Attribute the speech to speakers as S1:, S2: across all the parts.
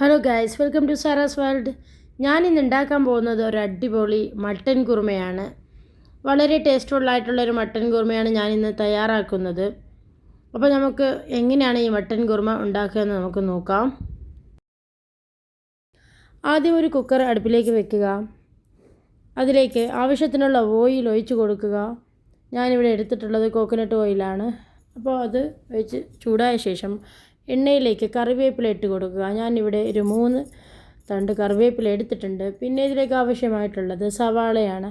S1: Hello guys welcome to Sara's world ഞാൻ ഇന്ന് ഉണ്ടാക്കാൻ പോകുന്നത് ഒരു അടിപൊളി മട്ടൻ കുറുമയാണ്. വളരെ ടേസ്റ്റ്ഫുള്ളായിട്ടുള്ളൊരു മട്ടൻ കുറുമയാണ് ഞാൻ ഇന്ന് തയ്യാറാക്കുന്നത്. അപ്പോൾ നമുക്ക് എങ്ങനെയാണ് ഈ മട്ടൻ കുറുമ ഉണ്ടാക്കുക എന്ന് നമുക്ക് നോക്കാം. ആദ്യം ഒരു കുക്കർ അടുപ്പിലേക്ക് വെക്കുക. അതിലേക്ക് ആവശ്യത്തിനുള്ള ഓയിൽ ഒഴിച്ച് കൊടുക്കുക. ഞാനിവിടെ എടുത്തിട്ടുള്ളത് കോക്കനട്ട് ഓയിലാണ് അപ്പോൾ അത് ഒഴിച്ച് ചൂടായ ശേഷം എണ്ണയിലേക്ക് കറിവേപ്പില ഇട്ട് കൊടുക്കുക. ഞാനിവിടെ ഒരു മൂന്ന് തണ്ട് കറിവേപ്പില എടുത്തിട്ടുണ്ട്. പിന്നെ ഇതിലേക്ക് ആവശ്യമായിട്ടുള്ളത് സവാളയാണ്.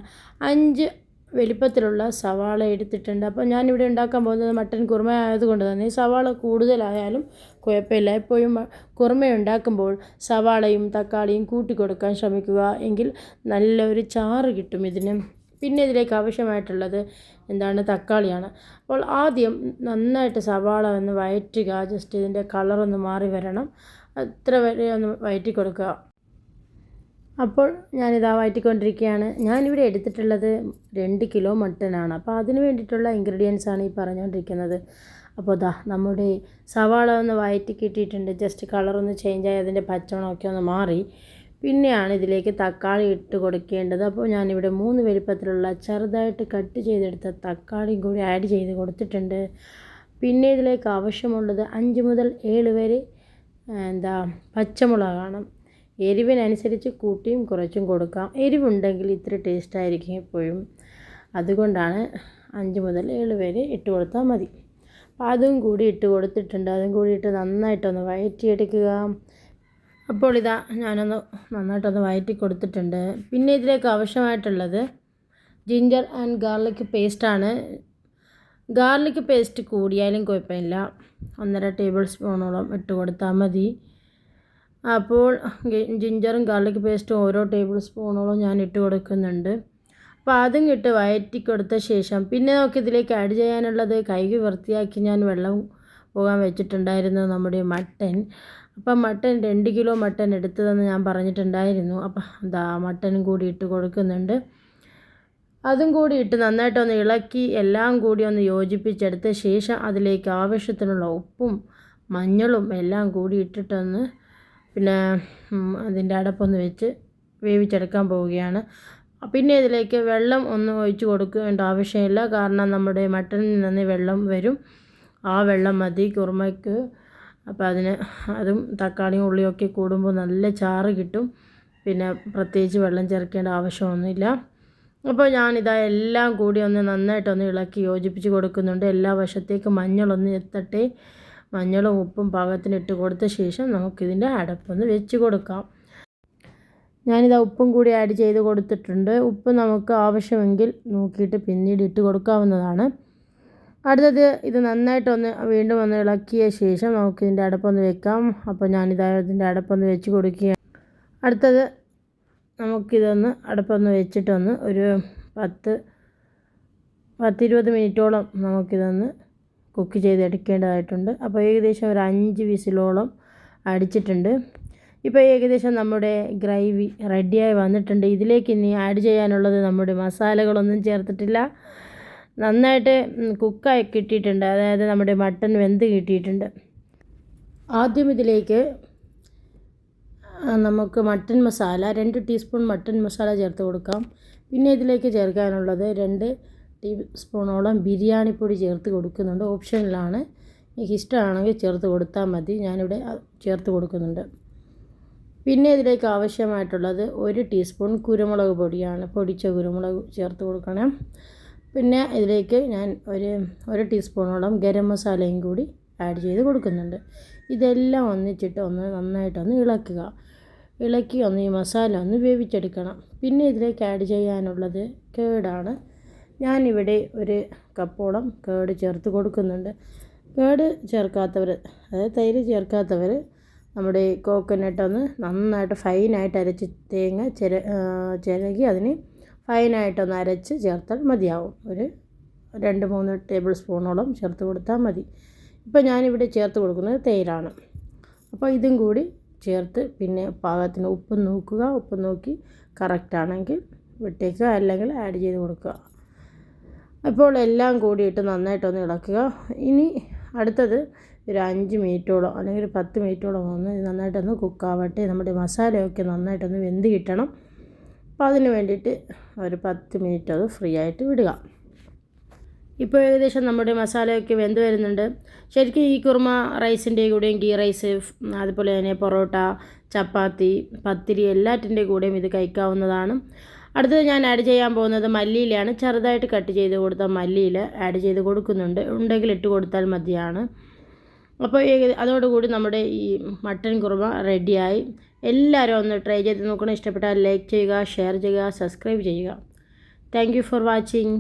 S1: അഞ്ച് വലിപ്പത്തിലുള്ള സവാള എടുത്തിട്ടുണ്ട്. അപ്പോൾ ഞാനിവിടെ ഉണ്ടാക്കാൻ പോകുന്നത് മട്ടൻ കുറുമ ആയതുകൊണ്ട് തന്നെ സവാള കൂടുതലായാലും കുഴപ്പമില്ല. എപ്പോഴും കുറുമ ഉണ്ടാക്കുമ്പോൾ സവാളയും തക്കാളിയും കൂട്ടി കൊടുക്കാൻ ശ്രമിക്കുക. എങ്കിൽ നല്ലൊരു ചാറ് കിട്ടും ഇതിന്. പിന്നെ ഇതിലേക്ക് ആവശ്യമായിട്ടുള്ളത് എന്താണ്? തക്കാളിയാണ്. അപ്പോൾ ആദ്യം നന്നായിട്ട് സവാള ഒന്ന് വഴറ്റുക ജസ്റ്റ് ഇതിന്റെ കളറൊന്ന് മാറി വരണം. അത്ര വരെ ഒന്ന് വഴറ്റി കൊടുക്കുക. അപ്പോൾ ഞാനിതാ വഴറ്റിക്കൊണ്ടിരിക്കുകയാണ് ഞാനിവിടെ എടുത്തിട്ടുള്ളത് രണ്ട് കിലോ മട്ടനാണ്. അപ്പോൾ അതിന് വേണ്ടിയിട്ടുള്ള ഇൻഗ്രീഡിയൻസ് ആണ് ഈ പറഞ്ഞുകൊണ്ടിരിക്കുന്നത്. അപ്പോൾ ദാ നമ്മുടെ സവാള ഒന്ന് വയറ്റി കിട്ടിയിട്ടുണ്ട്. ജസ്റ്റ് കളറൊന്ന് ചേഞ്ചായി അതിന്റെ പച്ചമണമൊക്കെ ഒന്ന് മാറി. പിന്നെയാണ് ഇതിലേക്ക് തക്കാളി ഇട്ട് കൊടുക്കേണ്ടത്. അപ്പോൾ ഞാനിവിടെ മൂന്ന് വലിപ്പത്തിലുള്ള ചെറുതായിട്ട് കട്ട് ചെയ്തെടുത്ത തക്കാളിയും കൂടി ആഡ് ചെയ്ത് കൊടുത്തിട്ടുണ്ട്. പിന്നെ ഇതിലേക്ക് ആവശ്യമുള്ളത് അഞ്ച് മുതൽ ഏഴ് വരെ എന്താ പച്ചമുളകാണ് എരിവിനനുസരിച്ച് കൂട്ടിയും കുറച്ചും കൊടുക്കാം. എരിവുണ്ടെങ്കിൽ ഇത്ര ടേസ്റ്റായിരിക്കും എപ്പോഴും. അതുകൊണ്ടാണ് അഞ്ച് മുതൽ ഏഴ് വരെ ഇട്ട് കൊടുത്താൽ മതി. അപ്പോൾ അതും കൂടി ഇട്ട് കൊടുത്തിട്ടുണ്ട്. അതും കൂടി ഇട്ട് നന്നായിട്ടൊന്ന് വഴറ്റിയെടുക്കുക അപ്പോൾ ഇതാ ഞാനൊന്ന് നന്നായിട്ടൊന്ന് വയറ്റി കൊടുത്തിട്ടുണ്ട്. പിന്നെ ഇതിലേക്ക് ആവശ്യമായിട്ടുള്ളത് ജിഞ്ചർ ആൻഡ് ഗാർലിക് പേസ്റ്റാണ് ഗാർലിക് പേസ്റ്റ് കൂടിയാലും കുഴപ്പമില്ല. ഒന്നര ടേബിൾ സ്പൂണോളം ഇട്ട് കൊടുത്താൽ മതി. അപ്പോൾ ജിഞ്ചറും ഗാർലിക് പേസ്റ്റും ഓരോ ടേബിൾ സ്പൂണോളം ഞാൻ ഇട്ട് കൊടുക്കുന്നുണ്ട്. അപ്പോൾ അതും ഇട്ട് വയറ്റി കൊടുത്ത ശേഷം പിന്നെ നമുക്ക് ഇതിലേക്ക് ആഡ് ചെയ്യാനുള്ളത് കൈകി വൃത്തിയാക്കി ഞാൻ വെള്ളം പോകാൻ വെച്ചിട്ടുണ്ടായിരുന്നു നമ്മുടെ മട്ടൻ അപ്പം മട്ടൻ രണ്ട് കിലോ മട്ടൻ എടുത്തതെന്ന് ഞാൻ പറഞ്ഞിട്ടുണ്ടായിരുന്നു. അപ്പം ദാ മട്ടനും കൂടി ഇട്ട് കൊടുക്കുന്നുണ്ട്. അതും കൂടി ഇട്ട് നന്നായിട്ടൊന്ന് ഇളക്കി എല്ലാം കൂടി ഒന്ന് യോജിപ്പിച്ചെടുത്ത ശേഷം അതിലേക്ക് ആവശ്യത്തിനുള്ള ഉപ്പും മഞ്ഞളും എല്ലാം കൂടി ഇട്ടിട്ടൊന്ന് പിന്നെ അതിന്റെ അടപ്പൊന്ന് വെച്ച് വേവിച്ചെടുക്കാൻ പോവുകയാണ്. പിന്നെ ഇതിലേക്ക് വെള്ളം ഒന്ന് ഒഴിച്ചു കൊടുക്കേണ്ട ആവശ്യമില്ല. കാരണം നമ്മുടെ മട്ടനിൽ നിന്ന് വെള്ളം വരും. ആ വെള്ളം മതി കുറുമയ്ക്ക്. അപ്പോൾ അതിന് അതും തക്കാളിയും ഉള്ളിയൊക്കെ കൂടുമ്പോൾ നല്ല ചാറ് കിട്ടും. പിന്നെ പ്രത്യേകിച്ച് വെള്ളം ചേർക്കേണ്ട ആവശ്യമൊന്നുമില്ല. അപ്പോൾ ഞാനിതാ എല്ലാം കൂടി ഒന്ന് നന്നായിട്ടൊന്ന് ഇളക്കി യോജിപ്പിച്ച് കൊടുക്കുന്നുണ്ട്. എല്ലാ വശത്തേക്കും മഞ്ഞളൊന്ന് എത്തട്ടെ. മഞ്ഞളും ഉപ്പും പാകത്തിന് ഇട്ട് കൊടുത്ത ശേഷം നമുക്കിതിന്റെ അടപ്പൊന്ന് വെച്ച് കൊടുക്കാം. ഞാനിതാ ഉപ്പും കൂടി ആഡ് ചെയ്ത് കൊടുത്തിട്ടുണ്ട്. ഉപ്പ് നമുക്ക് ആവശ്യമെങ്കിൽ നോക്കിയിട്ട് പിന്നീട് ഇട്ട് കൊടുക്കാവുന്നതാണ്. അടുത്തത് ഇത് നന്നായിട്ടൊന്ന് വീണ്ടും ഒന്ന് ഇളക്കിയ ശേഷം നമുക്ക് ഇതിന്റെ അടപ്പൊന്ന് വെക്കാം. അപ്പോൾ ഞാനിതാ ഇതിന്റെ അടപ്പൊന്ന് വെച്ച് കൊടുക്കുകയാണ്. അടുത്തത് നമുക്കിതൊന്ന് അടപ്പൊന്ന് വെച്ചിട്ടൊന്ന് ഒരു പത്ത് പത്തിരുപത് മിനിറ്റോളം നമുക്കിതൊന്ന് കുക്ക് ചെയ്തെടുക്കേണ്ടതായിട്ടുണ്ട് അപ്പോൾ ഏകദേശം ഒരു അഞ്ച് വിസിലോളം അടിച്ചിട്ടുണ്ട്. ഇപ്പോൾ ഏകദേശം നമ്മുടെ ഗ്രേവി റെഡിയായി വന്നിട്ടുണ്ട്. ഇതിലേക്ക് ഇനി ആഡ് ചെയ്യാനുള്ളത് നമ്മുടെ മസാലകളൊന്നും ചേർത്തിട്ടില്ല. നന്നായിട്ട് കുക്കായി കിട്ടിയിട്ടുണ്ട്. അതായത് നമ്മുടെ മട്ടൻ വെന്ത് കിട്ടിയിട്ടുണ്ട്. ആദ്യം ഇതിലേക്ക് നമുക്ക് മട്ടൻ മസാല രണ്ട് ടീസ്പൂൺ മട്ടൻ മസാല ചേർത്ത് കൊടുക്കാം. പിന്നെ ഇതിലേക്ക് ചേർക്കാനുള്ളത് രണ്ട് ടീ സ്പൂണോളം ബിരിയാണി പൊടി ചേർത്ത് കൊടുക്കുന്നുണ്ട്. ഓപ്ഷനിലാണ്. എനിക്ക് ഇഷ്ടമാണെങ്കിൽ ചേർത്ത് കൊടുത്താൽ മതി. ഞാനിവിടെ ചേർത്ത് കൊടുക്കുന്നുണ്ട്. പിന്നെ ഇതിലേക്ക് ആവശ്യമായിട്ടുള്ളത് ഒരു ടീസ്പൂൺ കുരുമുളക് പൊടിയാണ്. പൊടിച്ച കുരുമുളക് ചേർത്ത് കൊടുക്കണം. പിന്നെ ഇതിലേക്ക് ഞാൻ ഒരു ഒരു ടീസ്പൂണോളം ഗരം മസാലയും കൂടി ആഡ് ചെയ്ത് കൊടുക്കുന്നുണ്ട്. ഇതെല്ലാം ഒന്നിച്ചിട്ട് ഒന്ന് നന്നായിട്ടൊന്ന് ഇളക്കുക. ഇളക്കി ഒന്ന് ഈ മസാല ഒന്ന് വേവിച്ചെടുക്കണം. പിന്നെ ഇതിലേക്ക് ആഡ് ചെയ്യാനുള്ളത് കേടാണ്. ഞാനിവിടെ ഒരു കപ്പോളം കേട് ചേർത്ത് കൊടുക്കുന്നുണ്ട്. കേട് ചേർക്കാത്തവർ അതായത് തൈര് ചേർക്കാത്തവർ നമ്മുടെ കോക്കനട്ട് ഒന്ന് നന്നായിട്ട് ഫൈനായിട്ട് അരച്ച് തേങ്ങ ചിര ചിരകി അതിന് ഫൈനായിട്ടൊന്ന് അരച്ച് ചേർത്താൽ മതിയാവും. ഒരു രണ്ട് മൂന്ന് ടേബിൾ സ്പൂണോളം ചേർത്ത് കൊടുത്താൽ മതി. ഇപ്പോൾ ഞാനിവിടെ ചേർത്ത് കൊടുക്കുന്നത് തേയിലാണ് അപ്പോൾ ഇതും കൂടി ചേർത്ത് പിന്നെ പാകത്തിന് ഉപ്പ് നോക്കുക. ഉപ്പ് നോക്കി കറക്റ്റാണെങ്കിൽ വിട്ടേക്കുക അല്ലെങ്കിൽ ആഡ് ചെയ്ത് കൊടുക്കുക. അപ്പോൾ എല്ലാം കൂടിയിട്ട് നന്നായിട്ടൊന്ന് ഇളക്കുക. ഇനി അടുത്തത് ഒരു അഞ്ച് മിനിറ്റോളം അല്ലെങ്കിൽ ഒരു പത്ത് മിനിറ്റോളം ഒന്ന് നന്നായിട്ടൊന്ന് കുക്കാവട്ടെ നമ്മുടെ മസാലയൊക്കെ നന്നായിട്ടൊന്ന് വെന്ത് കിട്ടണം. അപ്പോൾ അതിന് വേണ്ടിയിട്ട് ഒരു പത്ത് മിനിറ്റ് അത് ഫ്രീ ആയിട്ട് വിടുക. ഇപ്പോൾ ഏകദേശം നമ്മുടെ മസാലയൊക്കെ വെന്ത് വരുന്നുണ്ട്. ശരിക്കും ഈ കുറുമ റൈസിന്റെ കൂടെയും ഗീ റൈസ് അതുപോലെ തന്നെ പൊറോട്ട ചപ്പാത്തി പത്തിരി എല്ലാറ്റിന്റെ കൂടെയും ഇത് കഴിക്കാവുന്നതാണ്. അടുത്തത് ഞാൻ ആഡ് ചെയ്യാൻ പോകുന്നത് മല്ലിയിലാണ് ചെറുതായിട്ട് കട്ട് ചെയ്ത് കൊടുത്ത മല്ലിയിൽ ആഡ് ചെയ്ത് കൊടുക്കുന്നുണ്ട്. ഉണ്ടെങ്കിൽ ഇട്ട് കൊടുത്താൽ മതിയാണ്. അപ്പോൾ അതോടുകൂടി നമ്മുടെ ഈ മട്ടൻ കുറുമ റെഡിയായി. എല്ലാവരും ഒന്ന് ട്രൈ ചെയ്ത് നോക്കണം. ഇഷ്ടപ്പെട്ടാൽ ലൈക്ക് ചെയ്യുക ഷെയർ ചെയ്യുക സബ്സ്ക്രൈബ് ചെയ്യുക. Thank for watching.